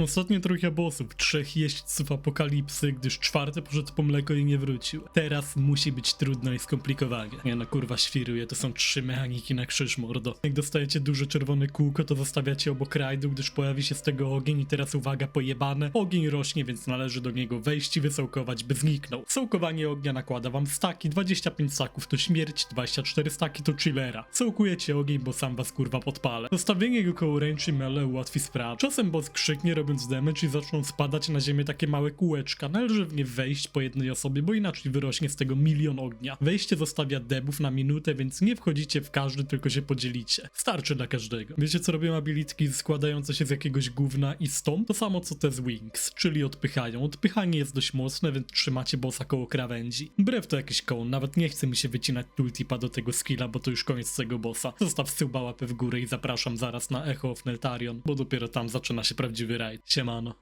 Ostatnie trójka bossów, trzech jeźdźców apokalipsy, gdyż czwarty poszedł po mleko i nie wrócił. Teraz musi być trudno i skomplikowanie. Nie no kurwa świruję, to są trzy mechaniki na krzyż mordo. Jak dostajecie duże czerwone kółko, to zostawiacie obok rajdu, gdyż pojawi się z tego ogień i teraz uwaga, pojebane. Ogień rośnie, więc należy do niego wejść i wysołkować, by zniknął. Sołkowanie ognia nakłada wam staki, 25 staków to śmierć, 24 staki to chillera. Sołkujecie ogień, bo sam was kurwa podpalę. Zostawienie go koło ręczy mele ułatwi sprawę. Czasem boss krzyknie robiąc damage i zaczną spadać na ziemię takie małe kółeczka. Należy w nie wejść po jednej osobie, bo inaczej wyrośnie z tego milion ognia. Wejście zostawia debów na minutę, więc nie wchodzicie w każdy, tylko się podzielicie. Starczy dla każdego. Wiecie co robią abilitki składające się z jakiegoś gówna i stąd? To samo co te z Wings, czyli odpychają. Odpychanie jest dość mocne, więc trzymacie bossa koło krawędzi. Brew to jakiś kołon, nawet nie chce mi się wycinać tooltipa do tego skilla, bo to już koniec tego bossa. Zostaw suba łapę w górę i zapraszam zaraz na Echo of Neltarion, bo dopiero tam zaczyna się prawdziwy rajd. Siemano.